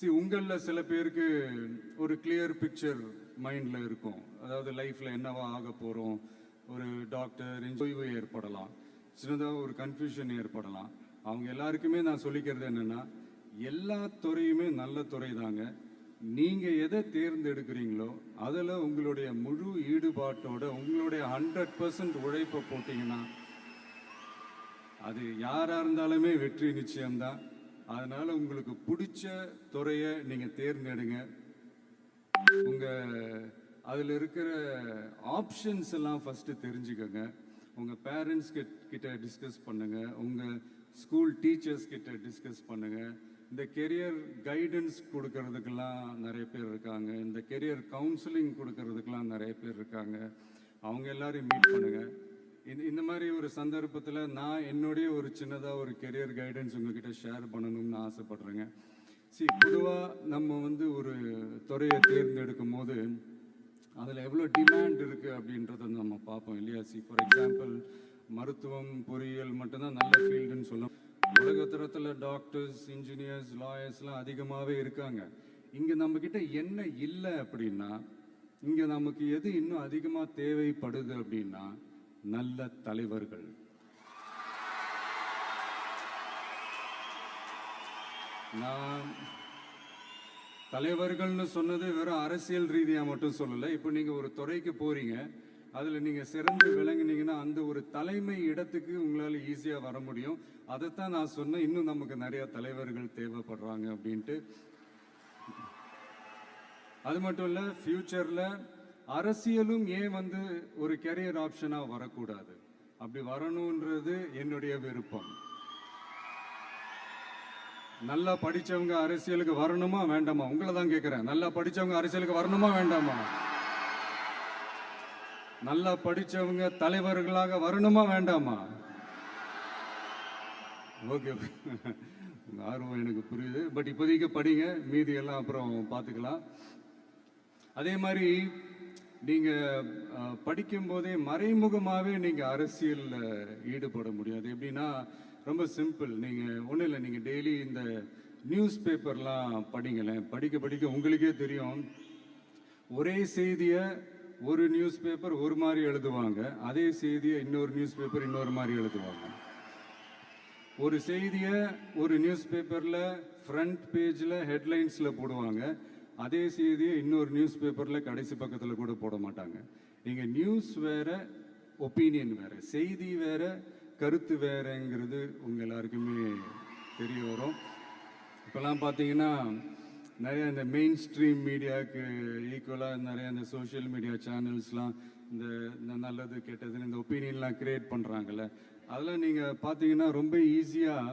C உங்களில் சில பேருக்கு ஒரு கிளியர் பிக்சர் மைண்டில் இருக்கும். அதாவது லைஃப்பில் என்னவா ஆக போகிறோம் ஒரு டாக்டர் ஓய்வு ஏற்படலாம். சின்னதாக ஒரு கன்ஃபியூஷன் ஏற்படலாம். அவங்க எல்லாருக்குமே நான் சொல்லிக்கிறது என்னென்னா எல்லா துறையுமே நல்ல துறை தாங்க நீங்கள் எதை தேர்ந்தெடுக்கிறீங்களோ அதில் உங்களுடைய முழு ஈடுபாட்டோட உங்களுடைய ஹண்ட்ரட் பர்சன்ட் உழைப்பை போட்டிங்கன்னா அது யாராக இருந்தாலுமே வெற்றி நிச்சயம்தான். அதனால உங்களுக்கு பிடிச்ச துறையை நீங்க தேர்ந்தெடுங்க. உங்க அதில் இருக்கிற ஆப்ஷன்ஸ் எல்லாம் ஃபஸ்ட்டு தெரிஞ்சுக்கோங்க. உங்கள் பேரண்ட்ஸ் கிட்ட டிஸ்கஸ் பண்ணுங்கள் உங்கள் ஸ்கூல் டீச்சர்ஸ் கிட்ட டிஸ்கஸ் பண்ணுங்கள் இந்த கெரியர் கைடன்ஸ் கொடுக்கறதுக்கெல்லாம் நிறைய பேர் இருக்காங்க. இந்த கெரியர் கவுன்சிலிங் கொடுக்கறதுக்கெல்லாம் நிறைய பேர் இருக்காங்க. அவங்க எல்லாரையும் மீட் பண்ணுங்கள் இந்த இந்த மாதிரி ஒரு சந்தர்ப்பத்தில் நான் என்னுடைய ஒரு சின்னதாக ஒரு கெரியர் கைடன்ஸ் உங்ககிட்ட ஷேர் பண்ணணும்னு ஆசைப்படுறேங்க. சி பொதுவாக நம்ம வந்து ஒரு துறையை தேர்ந்தெடுக்கும் போது அதில் எவ்வளோ டிமாண்ட் இருக்குது அப்படின்றத நம்ம பார்ப்போம் இல்லையா? சி ஃபார் எக்ஸாம்பிள் மருத்துவம் பொறியியல் மட்டும்தான் நல்ல ஃபீல்டுன்னு சொல்லலாம் உலகத்தரத்தில் டாக்டர்ஸ் இன்ஜினியர்ஸ் லாயர்ஸ்லாம் அதிகமாகவே இருக்காங்க. இங்கே நம்மக்கிட்ட என்ன இல்லை அப்படின்னா இங்கே நமக்கு எது இன்னும் அதிகமாக தேவைப்படுது அப்படின்னா நல்ல தலைவர்கள். நான் தலைவர்கள்னு சொன்னது வெறும் அரசியல் ரீதியாக மட்டும் சொல்லலை. இப்போ நீங்கள் ஒரு துறைக்கு போகிறீங்க அதில் நீங்கள் சிறந்து விளங்குனீங்கன்னா அந்த ஒரு தலைமை இடத்துக்கு உங்களால் ஈஸியாக வர முடியும். அதைத்தான் நான் சொன்னேன். இன்னும் நமக்கு நிறையா தலைவர்கள் தேவைப்படுறாங்க அப்படின்ட்டு. அது மட்டும் இல்லை ஃப்யூச்சரில் அரசியலும் ஏன் வந்து ஒரு கெரியர் ஆப்ஷனாக வரக்கூடாது? அப்படி வரணுன்றது என்னுடைய விருப்பம். நல்லா படிச்சவங்க அரசியலுக்கு வரணுமா வேண்டாமா? உங்களை தான் கேட்குறேன் நல்லா படிச்சவங்க அரசியலுக்கு வரணுமா வேண்டாமா? நல்லா படிச்சவங்க தலைவர்களாக வரணுமா வேண்டாமா? ஓகே. ஆர்வம் எனக்கு புரியுது. பட் இப்போதைக்கு படிங்க. மீதி எல்லாம் அப்புறம் பார்த்துக்கலாம். அதே மாதிரி நீங்கள் படிக்கும்போதே மறைமுகமாகவே நீங்கள் அரசியலில் ஈடுபட முடியாது. எப்படின்னா ரொம்ப சிம்பிள். நீங்கள் ஒன்றும் இல்லை. நீங்கள் டெய்லி இந்த நியூஸ் பேப்பர்லாம் படிங்களேன். படிக்க படிக்க உங்களுக்கே தெரியும். ஒரே செய்தியை ஒரு நியூஸ் பேப்பர் ஒரு மாதிரி எழுதுவாங்க. அதே செய்தியை இன்னொரு நியூஸ் பேப்பர் இன்னொரு மாதிரி எழுதுவாங்க. ஒரு செய்தியை ஒரு நியூஸ் பேப்பரில் ஃப்ரண்ட் பேஜில் ஹெட்லைன்ஸில் போடுவாங்க. அதே செய்தியை இன்னொரு நியூஸ் பேப்பரில் கடைசி பக்கத்தில் கூட போட மாட்டாங்க. இங்கே நியூஸ் வேற ஒப்பீனியன் வேறு செய்தி வேறு கருத்து வேறுங்கிறது உங்கள் எல்லாருக்குமே தெரிய வரும். இப்போல்லாம் பார்த்தீங்கன்னா நிறைய இந்த மெயின் ஸ்ட்ரீம் மீடியாவுக்கு ஈக்குவலாக நிறைய இந்த சோஷியல் மீடியா சேனல்ஸ்லாம் இந்த இந்த நல்லது கெட்டதுன்னு இந்த ஒப்பீனியன்லாம் கிரியேட் பண்ணுறாங்கல்ல அதெல்லாம் நீங்கள் பார்த்தீங்கன்னா ரொம்ப ஈஸியாக